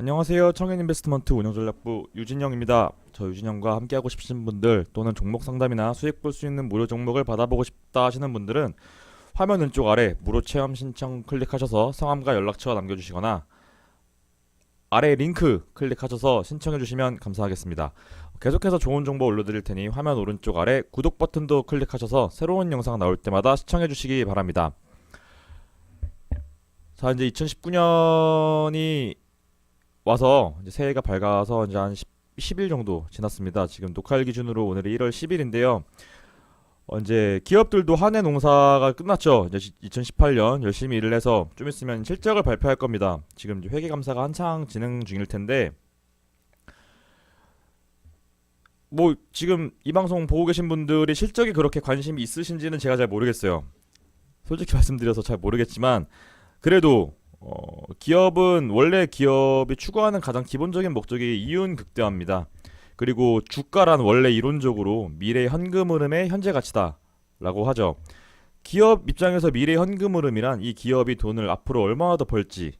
안녕하세요. 청년인베스트먼트 운영전략부 유진영입니다. 저 유진영과 함께하고 싶으신 분들 또는 종목 상담이나 수익 볼 수 있는 무료 종목을 받아보고 싶다 하시는 분들은 화면 왼쪽 아래 무료 체험 신청 클릭하셔서 성함과 연락처 남겨주시거나 아래 링크 클릭하셔서 신청해 주시면 감사하겠습니다. 계속해서 좋은 정보 올려드릴 테니 화면 오른쪽 아래 구독 버튼도 클릭하셔서 새로운 영상 나올 때마다 시청해 주시기 바랍니다. 자 이제 2019년이 와서 이제 새해가 밝아서 이제 한 10, 10일 정도 지났습니다. 지금 녹화일 기준으로 오늘이 1월 10일인데요. 어, 이제 기업들도 한 해 농사가 끝났죠. 이제 2018년 열심히 일을 해서 좀 있으면 실적을 발표할 겁니다. 지금 회계 감사가 한창 진행 중일 텐데 뭐 지금 이 방송 보고 계신 분들이 실적이 그렇게 관심이 있으신지는 제가 잘 모르겠어요. 솔직히 말씀드려서 잘 모르겠지만 그래도 어, 기업은 원래 기업이 추구하는 가장 기본적인 목적이 이윤 극대화입니다. 그리고 주가란 원래 이론적으로 미래 현금 흐름의 현재 가치다라고 하죠. 기업 입장에서 미래 현금 흐름이란 이 기업이 돈을 앞으로 얼마나 더 벌지에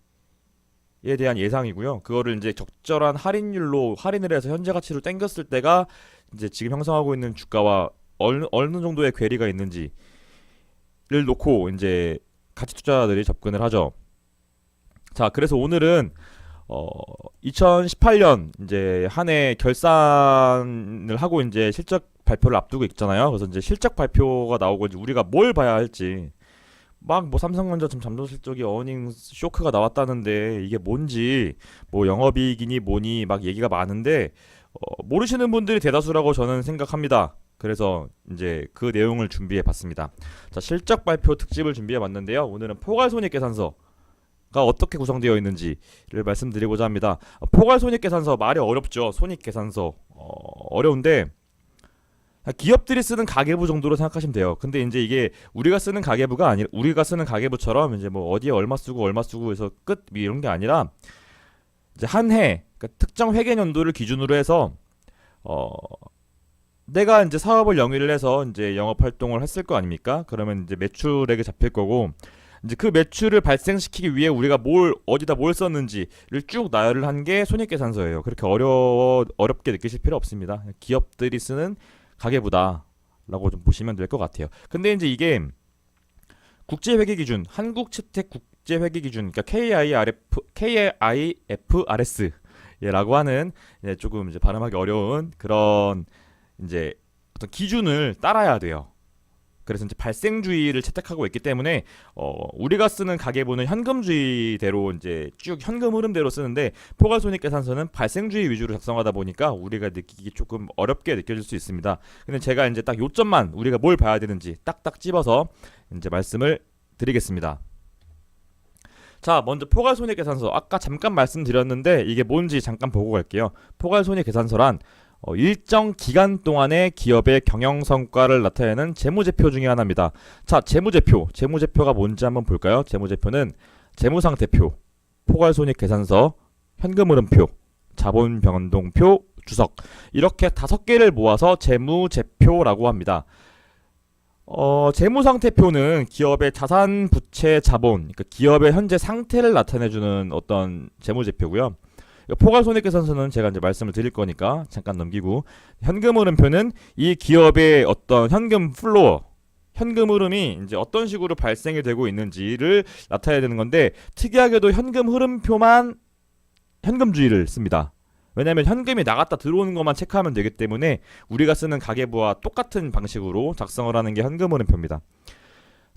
대한 예상이고요. 그거를 이제 적절한 할인율로 할인을 해서 현재 가치로 땡겼을 때가 이제 지금 형성하고 있는 주가와 어느, 어느 정도의 괴리가 있는지를 놓고 이제 가치 투자자들이 접근을 하죠. 자, 그래서 오늘은 어 2018년 이제 한 해 결산을 하고 이제 실적 발표를 앞두고 있잖아요. 그래서 이제 실적 발표가 나오고 이제 우리가 뭘 봐야 할지 막 뭐 삼성전자 지금 잠정 실적이 어닝 쇼크가 나왔다는데 이게 뭔지 뭐 영업이익이니 뭐니 막 얘기가 많은데 어, 모르시는 분들이 대다수라고 저는 생각합니다. 그래서 이제 그 내용을 준비해 봤습니다. 자, 실적 발표 특집을 준비해 봤는데요. 오늘은 포괄손익 계산서 가 어떻게 구성되어 있는지를 말씀드리고자 합니다. 어, 포괄 손익 계산서 말이 어렵죠. 손익 계산서 어, 어려운데 기업들이 쓰는 가계부 정도로 생각하시면 돼요. 근데 이제 이게 우리가 쓰는 가계부가 아니 우리가 쓰는 가계부처럼 이제 뭐 어디에 얼마 쓰고 얼마 쓰고 해서 끝 이런 게 아니라 이제 한 해 그러니까 특정 회계 연도를 기준으로 해서 어 내가 이제 사업을 영위를 해서 이제 영업 활동을 했을 거 아닙니까? 그러면 이제 매출액이 잡힐 거고 이제 그 매출을 발생시키기 위해 우리가 뭘 어디다 뭘 썼는지를 쭉 나열을 한 게 손익계산서예요. 그렇게 어려워 어렵게 느끼실 필요 없습니다. 기업들이 쓰는 가계부다라고 좀 보시면 될 것 같아요. 근데 이제 이게 국제 회계 기준, 한국 채택 국제 회계 기준, 그러니까 KIFRS 예라고 하는 이제 조금 이제 발음하기 어려운 그런 이제 어떤 기준을 따라야 돼요. 그래서 이제 발생주의를 채택하고 있기 때문에 어, 우리가 쓰는 가계부는 현금주의대로 이제 쭉 현금 흐름대로 쓰는데 포괄손익계산서는 발생주의 위주로 작성하다 보니까 우리가 느끼기 조금 어렵게 느껴질 수 있습니다. 근데 제가 이제 딱 요점만 우리가 뭘 봐야 되는지 딱딱 집어서 이제 말씀을 드리겠습니다. 자, 먼저 포괄손익계산서 아까 잠깐 말씀드렸는데 이게 뭔지 잠깐 보고 갈게요. 포괄손익계산서란 어, 일정 기간 동안의 기업의 경영 성과를 나타내는 재무제표 중에 하나입니다. 자, 재무제표. 재무제표가 뭔지 한번 볼까요? 재무제표는 재무상태표, 포괄손익계산서, 현금흐름표, 자본변동표, 주석 이렇게 다섯 개를 모아서 재무제표라고 합니다. 어, 재무상태표는 기업의 자산, 부채, 자본, 그러니까 기업의 현재 상태를 나타내주는 어떤 재무제표고요. 포괄 손익계산서는 제가 이제 말씀을 드릴 거니까 잠깐 넘기고 현금 흐름표는 이 기업의 어떤 현금 플로어 현금 흐름이 이제 어떤 식으로 발생이 되고 있는지를 나타내야 되는 건데 특이하게도 현금 흐름표만 현금주의를 씁니다. 왜냐하면 현금이 나갔다 들어오는 것만 체크하면 되기 때문에 우리가 쓰는 가계부와 똑같은 방식으로 작성을 하는 게 현금 흐름표입니다.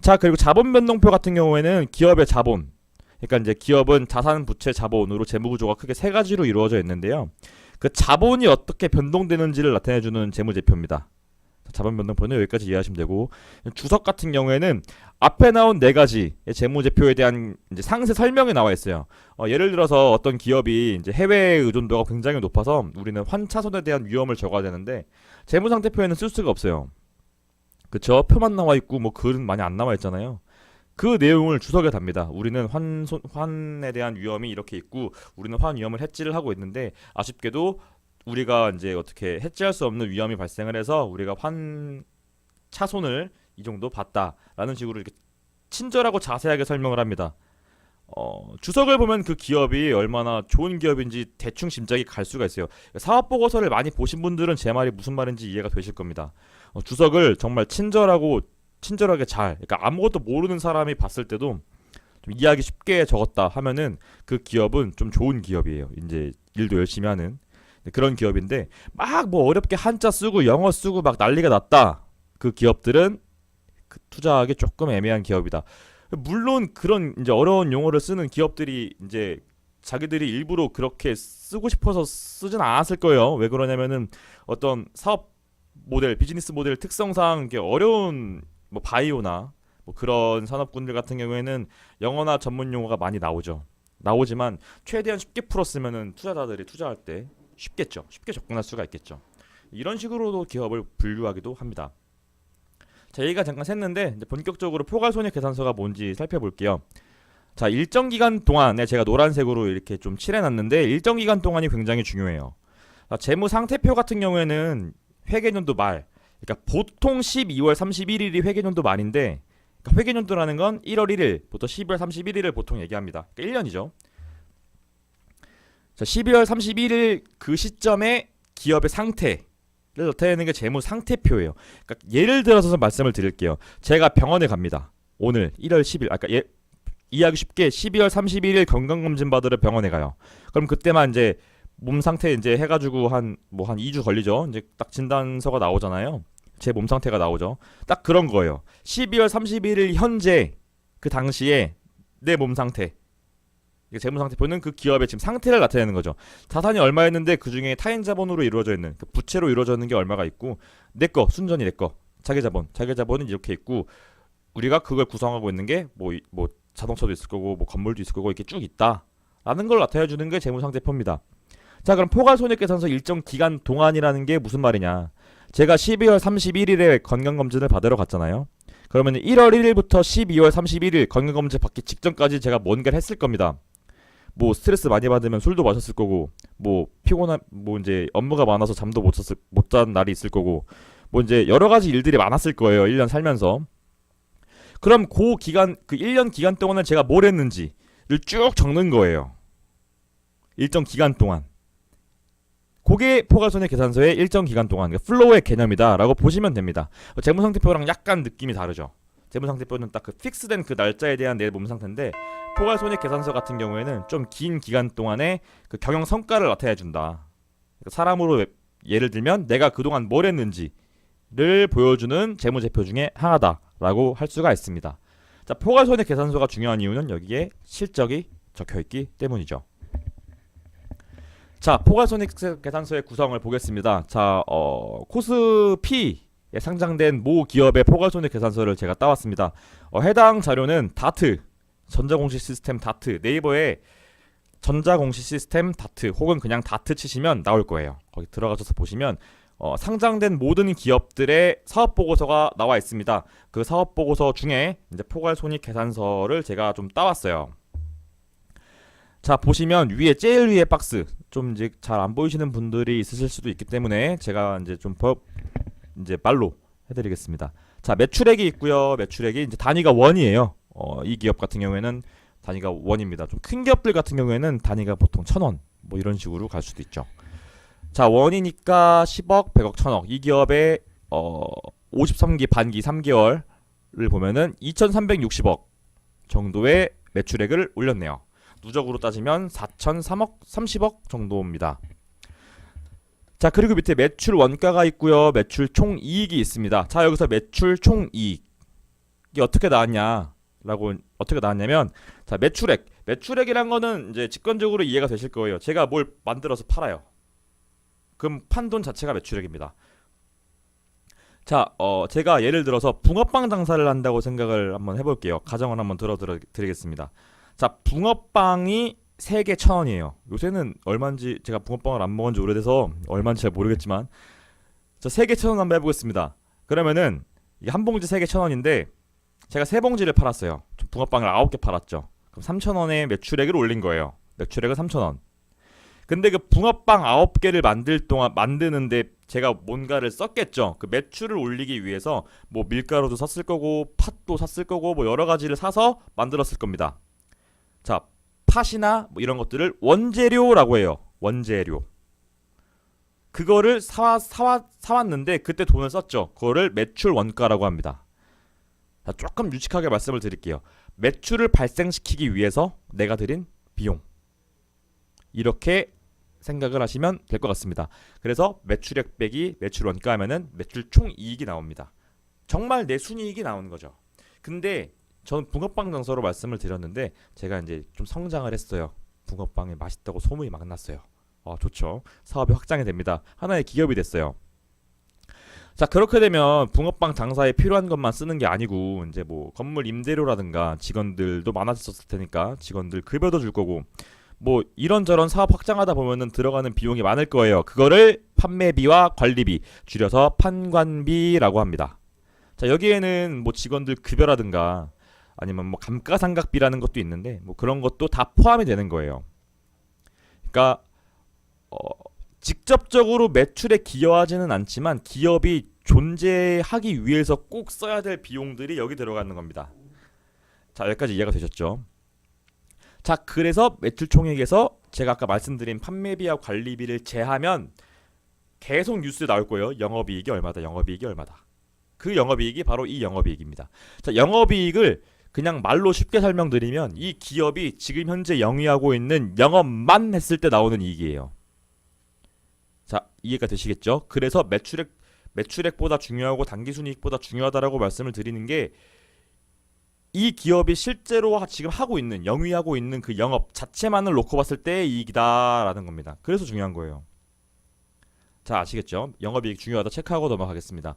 자 그리고 자본 변동표 같은 경우에는 기업의 자본 그러니까 이제 기업은 자산, 부채, 자본으로 재무 구조가 크게 세 가지로 이루어져 있는데요. 그 자본이 어떻게 변동되는지를 나타내 주는 재무 제표입니다. 자본 변동표는 여기까지 이해하시면 되고 주석 같은 경우에는 앞에 나온 네 가지 재무제표에 대한 상세 설명이 나와 있어요. 어, 예를 들어서 어떤 기업이 이제 해외 의존도가 굉장히 높아서 우리는 환차손에 대한 위험을 적어야 되는데 재무상태표에는 쓸 수가 없어요. 그쵸? 표만 나와 있고 뭐 글은 많이 안 나와 있잖아요. 그 내용을 주석에 답니다. 우리는 환 환에 대한 위험이 이렇게 있고 우리는 환 위험을 해지를 하고 있는데 아쉽게도 우리가 이제 어떻게 해지할 수 없는 위험이 발생을 해서 우리가 환 차손을 이 정도 봤다라는 식으로 이렇게 친절하고 자세하게 설명을 합니다. 어, 주석을 보면 그 기업이 얼마나 좋은 기업인지 대충 짐작이 갈 수가 있어요. 사업 보고서를 많이 보신 분들은 제 말이 무슨 말인지 이해가 되실 겁니다. 어, 주석을 정말 친절하고 친절하게 잘, 그러니까 아무것도 모르는 사람이 봤을 때도 좀 이해하기 쉽게 적었다 하면은 그 기업은 좀 좋은 기업이에요. 이제 일도 열심히 하는 그런 기업인데 막 뭐 어렵게 한자 쓰고 영어 쓰고 막 난리가 났다. 그 기업들은 그 투자하기 조금 애매한 기업이다. 물론 그런 이제 어려운 용어를 쓰는 기업들이 이제 자기들이 일부러 그렇게 쓰고 싶어서 쓰진 않았을 거예요. 왜 그러냐면은 어떤 사업 모델, 비즈니스 모델 특성상 이게 어려운 뭐 바이오나 뭐 그런 산업군들 같은 경우에는 영어나 전문 용어가 많이 나오죠. 나오지만 최대한 쉽게 풀었으면은 투자자들이 투자할 때 쉽겠죠. 쉽게 접근할 수가 있겠죠. 이런 식으로도 기업을 분류하기도 합니다. 자, 얘기가 잠깐 샜는데 이제 본격적으로 포괄손익 계산서가 뭔지 살펴볼게요. 자, 일정 기간 동안에 제가 노란색으로 이렇게 좀 칠해놨는데 일정 기간 동안이 굉장히 중요해요. 자, 재무 상태표 같은 경우에는 회계년도 말, 그러니까 보통 12월 31일이 회계년도 말인데 그러니까 회계년도라는 건 1월 1일부터 12월 31일을 보통 얘기합니다. 그러니까 1년이죠. 자, 12월 31일 그 시점에 기업의 상태를 나타내는 게 재무 상태표예요. 그러니까 예를 들어서 말씀을 드릴게요. 제가 병원에 갑니다. 오늘 1월 10일, 아까 예, 이해하기 쉽게 12월 31일 건강검진 받으러 병원에 가요. 그럼 그때만 이제 몸 상태 이제 해가지고 한 뭐한 2주 걸리죠. 이제 딱 진단서가 나오잖아요. 제 몸 상태가 나오죠. 딱 그런 거예요. 12월 31일 현재 그 당시에 내 몸 상태 재무 상태표는 그 기업의 지금 상태를 나타내는 거죠. 자산이 얼마였는데 그 중에 타인 자본으로 이루어져 있는 그 부채로 이루어져 있는 게 얼마가 있고 내 거 순전히 내 거 자기 자본 자기 자본은 이렇게 있고 우리가 그걸 구성하고 있는 게뭐뭐 자동차도 있을 거고 뭐 건물도 있을 거고 이렇게 쭉 있다라는 걸 나타내 주는 게 재무 상태표입니다. 자 그럼 포괄 손익 계산서 일정 기간 동안이라는 게 무슨 말이냐? 제가 12월 31일에 건강검진을 받으러 갔잖아요. 그러면 1월 1일부터 12월 31일 건강검진 받기 직전까지 제가 뭔가를 했을 겁니다. 뭐 스트레스 많이 받으면 술도 마셨을 거고 뭐 피곤한 뭐 이제 업무가 많아서 잠도 못 잤을 못잔 날이 있을 거고 뭐 이제 여러 가지 일들이 많았을 거예요. 1년 살면서. 그럼 그 기간 그 1년 기간 동안은 제가 뭘 했는지를 쭉 적는 거예요. 일정 기간 동안. 그게 포괄손익 계산서의 일정 기간 동안 그러니까 플로우의 개념이다라고 보시면 됩니다. 재무상태표랑 약간 느낌이 다르죠. 재무상태표는 딱 그 픽스된 그 날짜에 대한 내 몸 상태인데 포괄손익 계산서 같은 경우에는 좀 긴 기간 동안의 그 경영 성과를 나타내 준다. 사람으로 예를 들면 내가 그동안 뭘 했는지를 보여주는 재무제표 중에 하나다라고 할 수가 있습니다. 자, 포괄손익 계산서가 중요한 이유는 여기에 실적이 적혀 있기 때문이죠. 자, 포괄손익 계산서의 구성을 보겠습니다. 자, 어, 코스피에 상장된 모 기업의 포괄손익 계산서를 제가 따왔습니다. 어, 해당 자료는 다트 전자공시 시스템 다트 네이버에 전자공시 시스템 다트 혹은 그냥 다트 치시면 나올 거예요. 거기 들어가셔서 보시면 어, 상장된 모든 기업들의 사업 보고서가 나와 있습니다. 그 사업 보고서 중에 이제 포괄손익 계산서를 제가 좀 따왔어요. 자 보시면 위에 제일 위에 박스 좀 이제 잘 안 보이시는 분들이 있으실 수도 있기 때문에 제가 이제 좀 법 이제 말로 해드리겠습니다. 자 매출액이 있고요. 매출액이 이제 단위가 원이에요. 어, 이 기업 같은 경우에는 단위가 원입니다. 좀 큰 기업들 같은 경우에는 단위가 보통 천 원 뭐 이런 식으로 갈 수도 있죠. 자 원이니까 10억, 100억, 1000억 이 기업의 어, 53기 반기 3개월을 보면은 2,360억 정도의 매출액을 올렸네요. 누적으로 따지면 4,003억 30억 정도입니다. 자 그리고 밑에 매출 원가가 있고요. 매출 총 이익이 있습니다. 자 여기서 매출 총 이익이 어떻게 나왔냐라고 어떻게 나왔냐면 자 매출액 매출액이란 거는 이제 직관적으로 이해가 되실 거예요. 제가 뭘 만들어서 팔아요. 그럼 판돈 자체가 매출액입니다. 자, 어, 제가 예를 들어서 붕어빵 장사를 한다고 생각을 한번 해볼게요. 가정을 한번 들어 드리겠습니다. 자, 붕어빵이 3개 천 원이에요. 요새는 얼마인지 제가 붕어빵을 안 먹은 지 오래돼서 얼마인지 잘 모르겠지만 자, 3개 천원 한번 해 보겠습니다. 그러면은 이게 한 봉지 3개 천 원인데 제가 세 봉지를 팔았어요. 붕어빵을 9개 팔았죠. 그럼 3천 원의 매출액을 올린 거예요. 매출액은 3천 원. 근데 그 붕어빵 9개를 만들 동안 만드는데 제가 뭔가를 썼겠죠. 그 매출을 올리기 위해서 뭐 밀가루도 샀을 거고 팥도 샀을 거고 뭐 여러 가지를 사서 만들었을 겁니다. 자, 팥이나 뭐 이런 것들을 원재료라고 해요. 원재료. 그거를 사와, 사와, 사왔는데 그때 돈을 썼죠. 그거를 매출 원가라고 합니다. 자, 조금 유식하게 말씀을 드릴게요. 매출을 발생시키기 위해서 내가 들인 비용. 이렇게 생각을 하시면 될 것 같습니다. 그래서 매출액 빼기 매출 원가 하면은 매출 총 이익이 나옵니다. 정말 내 순이익이 나오는 거죠. 근데 저는 붕어빵 장사로 말씀을 드렸는데 제가 이제 좀 성장을 했어요. 붕어빵이 맛있다고 소문이 막 났어요. 어, 좋죠. 사업이 확장이 됩니다. 하나의 기업이 됐어요. 자 그렇게 되면 붕어빵 장사에 필요한 것만 쓰는 게 아니고 이제 뭐 건물 임대료라든가 직원들도 많아졌을 테니까 직원들 급여도 줄 거고 뭐 이런저런 사업 확장하다 보면은 들어가는 비용이 많을 거예요. 그거를 판매비와 관리비 줄여서 판관비라고 합니다. 자 여기에는 뭐 직원들 급여라든가 아니면 뭐 감가상각비라는 것도 있는데 뭐 그런 것도 다 포함이 되는 거예요. 그러니까 어, 직접적으로 매출에 기여하지는 않지만 기업이 존재하기 위해서 꼭 써야 될 비용들이 여기 들어가는 겁니다. 자 여기까지 이해가 되셨죠? 자 그래서 매출 총액에서 제가 아까 말씀드린 판매비와 관리비를 제하면 계속 뉴스에 나올 거예요. 영업이익이 얼마다, 영업이익이 얼마다. 그 영업이익이 바로 이 영업이익입니다. 자 영업이익을 그냥 말로 쉽게 설명드리면 이 기업이 지금 현재 영위하고 있는 영업만 했을 때 나오는 이익이에요. 자 이해가 되시겠죠? 그래서 매출액 매출액보다 중요하고 당기순이익보다 중요하다라고 말씀을 드리는 게 이 기업이 실제로 하- 지금 하고 있는 영위하고 있는 그 영업 자체만을 놓고 봤을 때의 이익이다라는 겁니다. 그래서 중요한 거예요. 자 아시겠죠? 영업이익 중요하다 체크하고 넘어가겠습니다.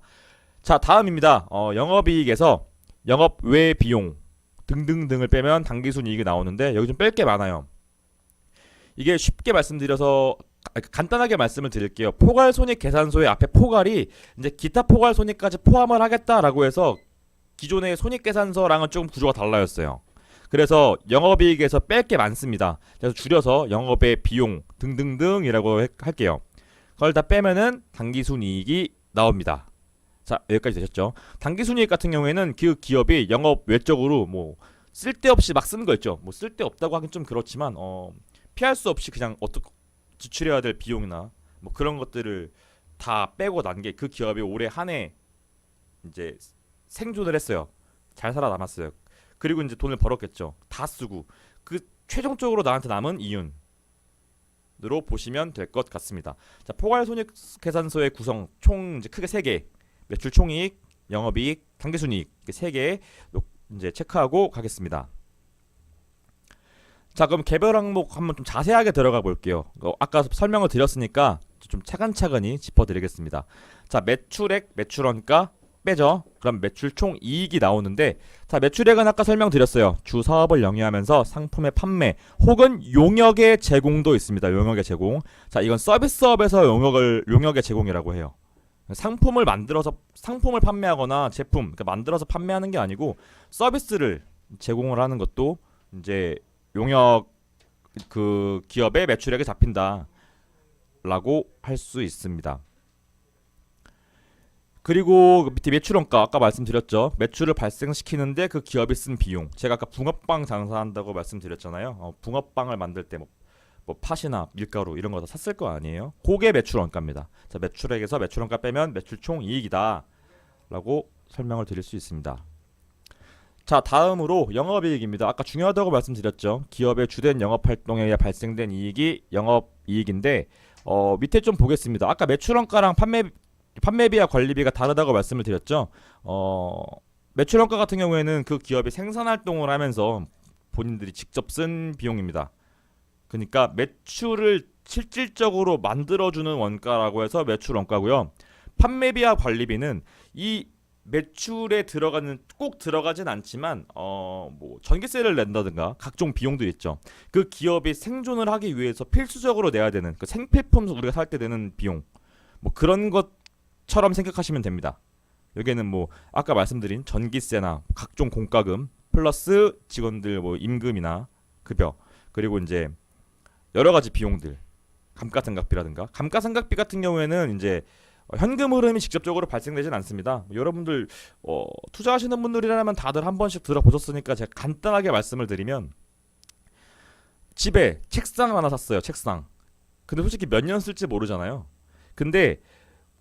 자 다음입니다. 어, 영업이익에서 영업 외 비용 등등등을 빼면 당기순 이익이 나오는데 여기 좀 뺄 게 많아요. 이게 쉽게 말씀드려서 아, 간단하게 말씀을 드릴게요. 포괄 손익 계산서의 앞에 포괄이 이제 기타 포괄 손익까지 포함을 하겠다라고 해서 기존의 손익 계산서랑은 조금 구조가 달라졌어요. 그래서 영업이익에서 뺄 게 많습니다. 그래서 줄여서 영업의 비용 등등등이라고 해- 할게요. 그걸 다 빼면은 당기순이익이 나옵니다. 자 여기까지 되셨죠? 당기순이익 같은 경우에는 그 기업이 영업 외적으로 뭐 쓸데없이 막 쓰는 거 있죠. 뭐 쓸데없다고 하긴 좀 그렇지만 어 피할 수 없이 그냥 어떻게 지출해야 될 비용이나 뭐 그런 것들을 다 빼고 난 게 그 기업이 올해 한 해 이제 생존을 했어요. 잘 살아남았어요. 그리고 이제 돈을 벌었겠죠. 다 쓰고 그 최종적으로 나한테 남은 이윤 으로 보시면 될 것 같습니다. 자, 포괄 손익 계산서의 구성 총 이제 크게 세 개. 매출 총이익, 영업이익, 당기순이익 이렇게 세 개 이제 체크하고 가겠습니다. 자, 그럼 개별 항목 한번 좀 자세하게 들어가 볼게요. 어, 아까 설명을 드렸으니까 좀 차근차근히 짚어드리겠습니다. 자, 매출액, 매출원가 빼죠. 그럼 매출 총 이익이 나오는데 자 매출액은 아까 설명드렸어요. 주 사업을 영위하면서 상품의 판매 혹은 용역의 제공도 있습니다. 용역의 제공. 자 이건 서비스업에서 용역을 용역의 제공이라고 해요. 상품을 만들어서 상품을 판매하거나 제품 그러니까 만들어서 판매하는 게 아니고 서비스를 제공을 하는 것도 이제 용역 그 기업의 매출액에 잡힌다라고 할 수 있습니다. 그리고 그 밑에 매출원가 아까 말씀드렸죠. 매출을 발생시키는데 그 기업이 쓴 비용. 제가 아까 붕어빵 장사한다고 말씀드렸잖아요. 어, 붕어빵을 만들 때 뭐 뭐 팥이나 밀가루 이런 거 다 샀을 거 아니에요. 그게 매출 원가입니다. 자, 매출액에서 매출 원가 빼면 매출 총 이익이다라고 설명을 드릴 수 있습니다. 자, 다음으로 영업이익입니다. 아까 중요하다고 말씀드렸죠. 기업의 주된 영업 활동에 의해 발생된 이익이 영업 이익인데 어, 밑에 좀 보겠습니다. 아까 매출 원가랑 판매 판매비와 관리비가 다르다고 말씀을 드렸죠. 어, 매출 원가 같은 경우에는 그 기업이 생산 활동을 하면서 본인들이 직접 쓴 비용입니다. 그러니까 매출을 실질적으로 만들어주는 원가라고 해서 매출 원가고요. 판매비와 관리비는 이 매출에 들어가는 꼭 들어가진 않지만 어 뭐 전기세를 낸다든가 각종 비용들 있죠. 그 기업이 생존을 하기 위해서 필수적으로 내야 되는 그 생필품 우리가 살 때 되는 비용 뭐 그런 것처럼 생각하시면 됩니다. 여기에는 뭐 아까 말씀드린 전기세나 각종 공과금 플러스 직원들 뭐 임금이나 급여 그리고 이제 여러 가지 비용들 감가상각비라든가 감가상각비 같은 경우에는 이제 어, 현금 흐름이 직접적으로 발생되진 않습니다. 여러분들 어, 투자하시는 분들이라면 다들 한 번씩 들어보셨으니까 제가 간단하게 말씀을 드리면 집에 책상 하나 샀어요. 책상. 근데 솔직히 몇 년 쓸지 모르잖아요. 근데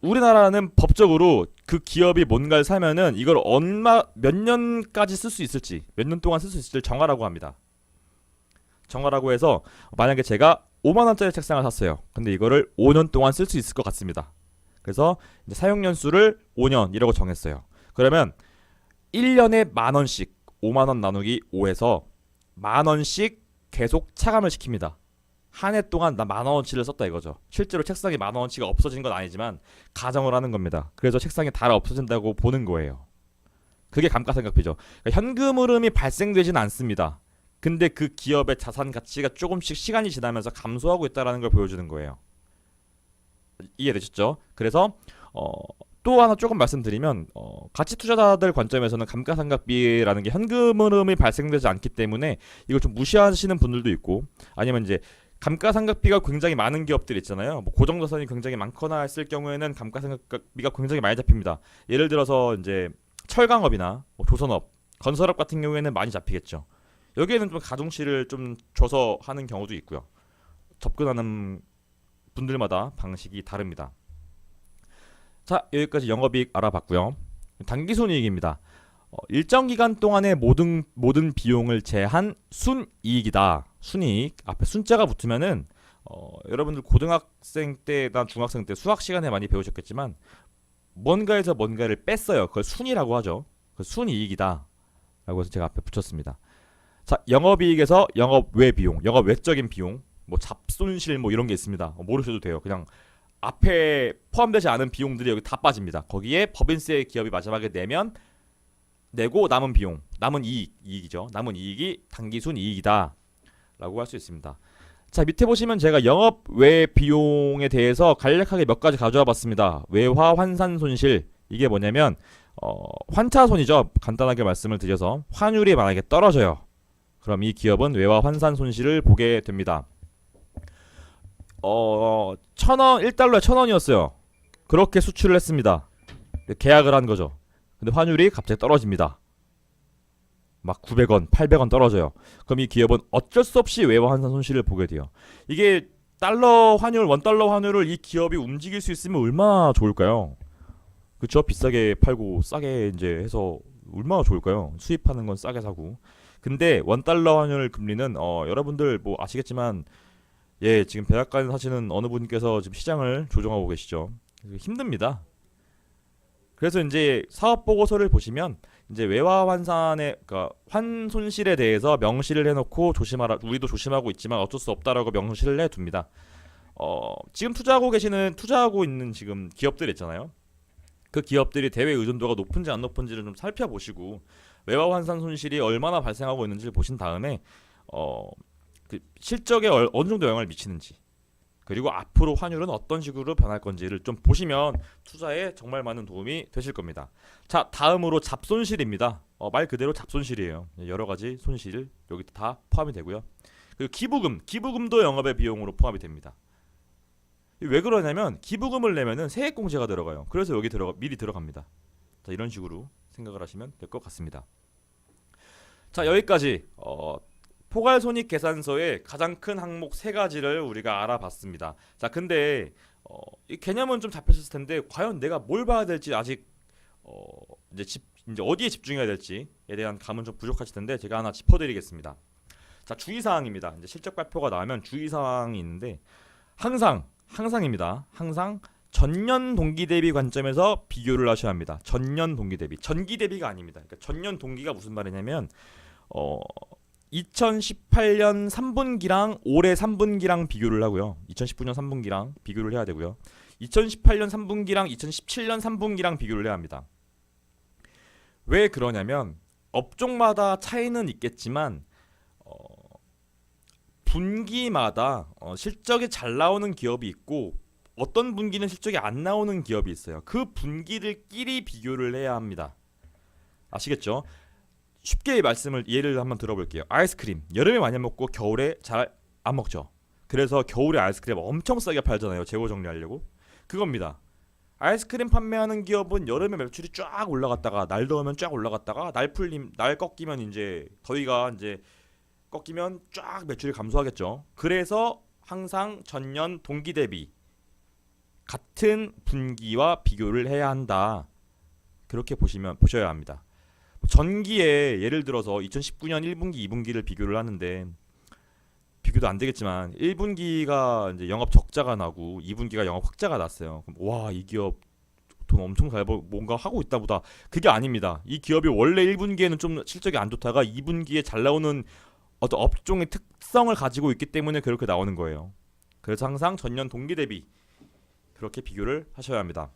우리나라는 법적으로 그 기업이 뭔가를 사면은 이걸 얼마 몇 년까지 쓸 수 있을지 몇 년 동안 쓸 수 있을지 정하라고 합니다. 정하라고 해서 만약에 제가 5만 원짜리 책상을 샀어요. 근데 이거를 5년 동안 쓸 수 있을 것 같습니다. 그래서 사용 연수를 5년이라고 정했어요. 그러면 1년에 만 원씩 5만 원 나누기 5에서 만 원씩 계속 차감을 시킵니다. 한 해 동안 나 만 원어치를 썼다 이거죠. 실제로 책상이 만 원어치가 없어진 건 아니지만 가정을 하는 겁니다. 그래서 책상이 다 없어진다고 보는 거예요. 그게 감가상각비죠. 그러니까 현금 흐름이 발생되진 않습니다. 근데 그 기업의 자산 가치가 조금씩 시간이 지나면서 감소하고 있다라는 걸 보여주는 거예요. 이해되셨죠? 그래서 어, 또 하나 조금 말씀드리면 어, 가치 투자자들 관점에서는 감가상각비라는 게 현금 흐름이 발생되지 않기 때문에 이걸 좀 무시하시는 분들도 있고 아니면 이제 감가상각비가 굉장히 많은 기업들 있잖아요. 뭐 고정자산이 굉장히 많거나 했을 경우에는 감가상각비가 굉장히 많이 잡힙니다. 예를 들어서 이제 철강업이나 뭐 조선업, 건설업 같은 경우에는 많이 잡히겠죠. 여기에는 좀 가중치를 좀 줘서 하는 경우도 있고요. 접근하는 분들마다 방식이 다릅니다. 자 여기까지 영업이익 알아봤고요. 단기손이익입니다. 어, 일정 기간 동안의 모든 모든 비용을 제한 순이익이다. 순이익 앞에 순자가 붙으면은 어, 여러분들 고등학생 때나 중학생 때 수학 시간에 많이 배우셨겠지만 뭔가에서 뭔가를 뺐어요. 그걸 순이라고 하죠. 그 순이익이다. 라고 해서 제가 앞에 붙였습니다. 자, 영업이익에서 영업 외 비용, 영업 외적인 비용, 뭐 잡손실 뭐 이런 게 있습니다. 어, 모르셔도 돼요. 그냥 앞에 포함되지 않은 비용들이 여기 다 빠집니다. 거기에 법인세 기업이 마지막에 내면 내고 남은 비용, 남은 이익, 이익이죠. 남은 이익이 단기순 이익이다. 라고 할 수 있습니다. 자, 밑에 보시면 제가 영업 외 비용에 대해서 간략하게 몇 가지 가져와 봤습니다. 외화 환산 손실. 이게 뭐냐면 어, 환차손이죠. 간단하게 말씀을 드려서 환율이 만약에 떨어져요. 그럼 이 기업은 외화 환산 손실을 보게 됩니다. 어, 천 원, 1달러에 천 원이었어요. 그렇게 수출을 했습니다. 계약을 한 거죠. 근데 환율이 갑자기 떨어집니다. 막 900원, 800원 떨어져요. 그럼 이 기업은 어쩔 수 없이 외화 환산 손실을 보게 돼요. 이게 달러 환율, 원 달러 환율을 이 기업이 움직일 수 있으면 얼마나 좋을까요? 그쵸? 비싸게 팔고 싸게 이제 해서 얼마나 좋을까요? 수입하는 건 싸게 사고. 근데 원 달러 환율 금리는 어, 여러분들 뭐 아시겠지만 예, 지금 백악관 사시는 어느 분께서 지금 시장을 조종하고 계시죠. 힘듭니다. 그래서 이제 사업 보고서를 보시면 이제 외화 환산의 그러니까 환 손실에 대해서 명시를 해놓고 조심하라. 우리도 조심하고 있지만 어쩔 수 없다라고 명시를 해둡니다. 어, 지금 투자하고 계시는 투자하고 있는 지금 기업들 있잖아요. 그 기업들이 대외 의존도가 높은지 안 높은지를 좀 살펴보시고 외화 환산 손실이 얼마나 발생하고 있는지를 보신 다음에 어, 그 실적에 얼- 어느 정도 영향을 미치는지 그리고 앞으로 환율은 어떤 식으로 변할 건지를 좀 보시면 투자에 정말 많은 도움이 되실 겁니다. 자, 다음으로 잡손실입니다. 어, 말 그대로 잡손실이에요. 여러 가지 손실 여기 다 포함이 되고요. 그리고 기부금, 기부금도 영업의 비용으로 포함이 됩니다. 왜 그러냐면 기부금을 내면은 세액공제가 들어가요. 그래서 여기 들어가 미리 들어갑니다. 자, 이런 식으로 생각을 하시면 될 것 같습니다. 자, 여기까지 어, 포괄 손익 계산서의 가장 큰 항목 세 가지를 우리가 알아봤습니다. 자, 근데 어, 이 개념은 좀 잡혔을 텐데 과연 내가 뭘 봐야 될지 아직 어, 이제 집 이제 어디에 집중해야 될지에 대한 감은 좀 부족하실 텐데 제가 하나 짚어드리겠습니다. 자, 주의 사항입니다. 이제 실적 발표가 나오면 주의 사항이 있는데 항상 항상입니다. 항상 전년 동기 대비 관점에서 비교를 하셔야 합니다. 전년 동기 대비, 전기 대비가 아닙니다. 그러니까 전년 동기가 무슨 말이냐면 어 2018년 3분기랑 올해 3분기랑 비교를 하고요. 2019년 3분기랑 비교를 해야 되고요. 2018년 3분기랑 2017년 3분기랑 비교를 해야 합니다. 왜 그러냐면 업종마다 차이는 있겠지만 어, 분기마다 어, 실적이 잘 나오는 기업이 있고 어떤 분기는 실적이 안 나오는 기업이 있어요. 그 분기들끼리 비교를 해야 합니다. 아시겠죠? 쉽게 말씀을 예를 한번 들어볼게요. 아이스크림 여름에 많이 먹고 겨울에 잘 안 먹죠. 그래서 겨울에 아이스크림 엄청 싸게 팔잖아요. 재고 정리하려고 그겁니다. 아이스크림 판매하는 기업은 여름에 매출이 쫙 올라갔다가 날 더우면 쫙 올라갔다가 날 풀림 날 꺾이면 이제 더위가 이제 꺾이면 쫙 매출이 감소하겠죠. 그래서 항상 전년 동기 대비 같은 분기와 비교를 해야 한다. 그렇게 보시면 보셔야 합니다. 전기에 예를 들어서 2019년 1분기, 2분기를 비교를 하는데 비교도 안 되겠지만 1분기가 이제 영업 적자가 나고 2분기가 영업 흑자가 났어요. 와, 이 기업 돈 엄청 잘 벌, 뭔가 하고 있다 보다. 그게 아닙니다. 이 기업이 원래 1분기에는 좀 실적이 안 좋다가 2분기에 잘 나오는 어떤 업종의 특성을 가지고 있기 때문에 그렇게 나오는 거예요. 그래서 항상 전년 동기 대비 그렇게 비교를 하셔야 합니다.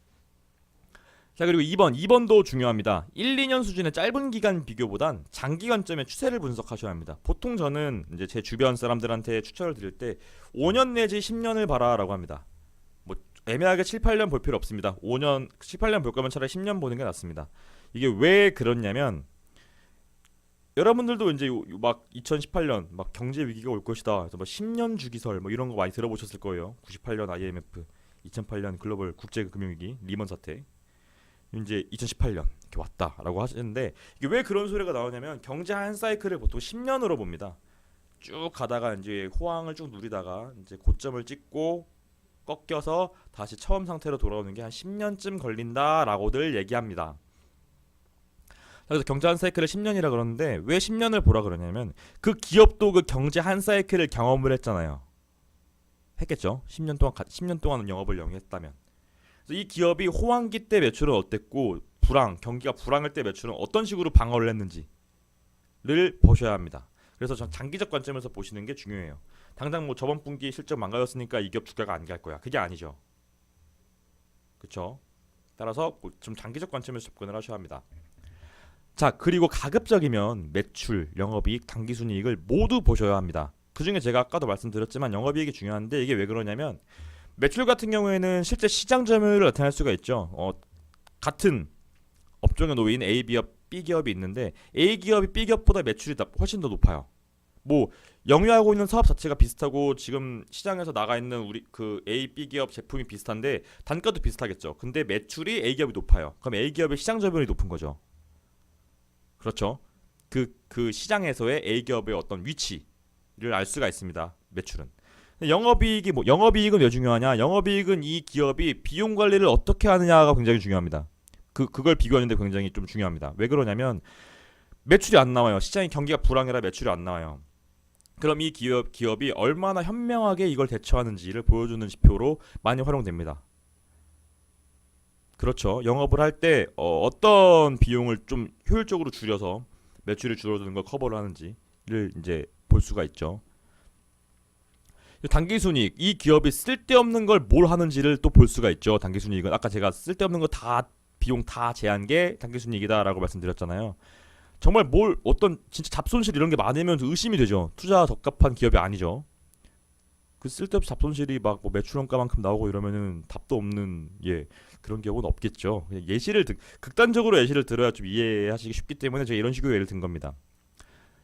자 그리고 2번 2번도 중요합니다. 1, 2년 수준의 짧은 기간 비교보단 장기 관점의 추세를 분석하셔야 합니다. 보통 저는 이제 제 주변 사람들한테 추천을 드릴 때 5년 내지 10년을 봐라라고 합니다. 뭐 애매하게 7, 8년 볼 필요 없습니다. 5년 7, 8년 볼 거면 차라리 10년 보는 게 낫습니다. 이게 왜 그렇냐면 여러분들도 이제 요- 요막 2018년 막 경제 위기가 올 것이다. 그래서 뭐 10년 주기설 뭐 이런 거 많이 들어보셨을 거예요. 98년 IMF 2008년 글로벌 국제 금융위기 리먼 사태 이제 2018년 이렇게 왔다라고 하시는데 이게 왜 그런 소리가 나오냐면 경제 한 사이클을 보통 10년으로 봅니다. 쭉 가다가 이제 호황을 쭉 누리다가 이제 고점을 찍고 꺾여서 다시 처음 상태로 돌아오는 게 한 10년쯤 걸린다라고들 얘기합니다. 그래서 경제 한 사이클을 10년이라 그러는데 왜 10년을 보라 그러냐면 그 기업도 그 경제 한 사이클을 경험을 했잖아요. 했겠죠. 10년 동안 가- 10년 동안 영업을 영위했다면. 이 기업이 호황기 때 매출은 어땠고 불황 경기가 불황할 때 매출은 어떤 식으로 방어를 했는지를 보셔야 합니다. 그래서 전 장기적 관점에서 보시는 게 중요해요. 당장 뭐 저번 분기 실적 망가졌으니까 이 기업 주가가 안 갈 거야. 그게 아니죠. 그렇죠? 따라서 뭐좀 장기적 관점에서 접근을 하셔야 합니다. 자 그리고 가급적이면 매출, 영업이익, 당기순이익을 모두 보셔야 합니다. 그 중에 제가 아까도 말씀드렸지만 영업이익이 중요한데 이게 왜 그러냐면 매출 같은 경우에는 실제 시장 점유율을 나타낼 수가 있죠. 어, 같은 업종에 놓인 A 기업, B 기업이 있는데 A 기업이 B 기업보다 매출이 다- 훨씬 더 높아요. 뭐 영위하고 있는 사업 자체가 비슷하고 지금 시장에서 나가 있는 우리 그 A, B 기업 제품이 비슷한데 단가도 비슷하겠죠. 근데 매출이 A 기업이 높아요. 그럼 A 기업의 시장 점유율이 높은 거죠. 그렇죠. 그 그 시장에서의 A 기업의 어떤 위치를 알 수가 있습니다. 매출은. 영업이익이 뭐 영업이익은 왜 중요하냐? 영업이익은 이 기업이 비용 관리를 어떻게 하느냐가 굉장히 중요합니다. 그 그걸 비교하는데 굉장히 좀 중요합니다. 왜 그러냐면 매출이 안 나와요. 시장이 경기가 불황이라 매출이 안 나와요. 그럼 이 기업 기업이 얼마나 현명하게 이걸 대처하는지를 보여주는 지표로 많이 활용됩니다. 그렇죠. 영업을 할때 어, 어떤 비용을 좀 효율적으로 줄여서 매출이 줄어드는 걸 커버를 하는지를 이제 볼 수가 있죠. 단기순이익 이 기업이 쓸데없는 걸 뭘 하는지를 또 볼 수가 있죠. 단기순이익은 아까 제가 쓸데없는 거 다 비용 다 제한 게 단기순이익이다라고 말씀드렸잖아요. 정말 뭘 어떤 진짜 잡손실 이런 게 많으면 의심이 되죠. 투자 적합한 기업이 아니죠. 그 쓸데없이 잡손실이 막 뭐 매출 원가만큼 나오고 이러면은 답도 없는 예 그런 기업은 없겠죠. 예시를 드, 극단적으로 예시를 들어야 좀 이해하시기 쉽기 때문에 제가 이런 식으로 예를 든 겁니다.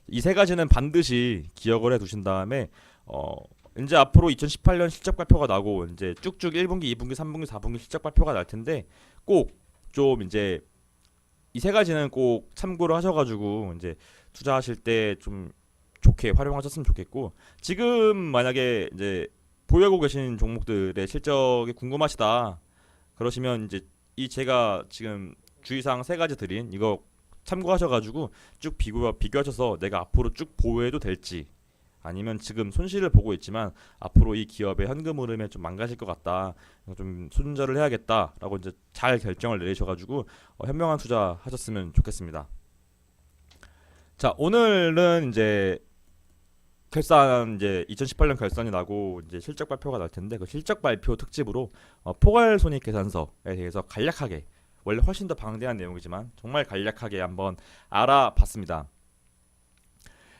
이 세 가지는 반드시 기억을 해 두신 다음에 어 이제 앞으로 2018년 실적 발표가 나고 이제 쭉쭉 1분기, 2분기, 3분기, 4분기 실적 발표가 날 텐데 꼭 좀 이제 이 세 가지는 꼭 참고를 하셔가지고 이제 투자하실 때 좀 좋게 활용하셨으면 좋겠고 지금 만약에 이제 보유하고 계신 종목들의 실적이 궁금하시다 그러시면 이제 이 제가 지금 주의사항 세 가지 드린 이거 참고하셔가지고 쭉 비교 비교하셔서 내가 앞으로 쭉 보유해도 될지 아니면 지금 손실을 보고 있지만 앞으로 이 기업의 현금 흐름에 좀 망가질 것 같다. 좀 손절을 해야겠다라고 이제 잘 결정을 내리셔가지고 어, 현명한 투자 하셨으면 좋겠습니다. 자 오늘은 이제 결산 이제 2018년 결산이 나고 이제 실적 발표가 날 텐데 그 실적 발표 특집으로 어, 포괄 손익 계산서에 대해서 간략하게 원래 훨씬 더 방대한 내용이지만 정말 간략하게 한번 알아봤습니다.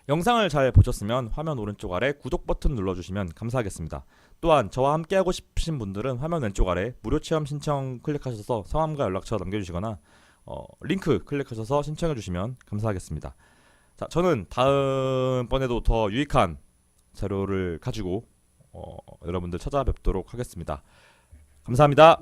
영상을 잘 보셨으면 화면 오른쪽 아래 구독 버튼 눌러주시면 감사하겠습니다. 또한 저와 함께하고 싶으신 분들은 화면 왼쪽 아래 무료 체험 신청 클릭하셔서 성함과 연락처 남겨주시거나 어, 링크 클릭하셔서 신청해주시면 감사하겠습니다. 자, 저는 다음번에도 더 유익한 자료를 가지고 어, 여러분들 찾아뵙도록 하겠습니다. 감사합니다.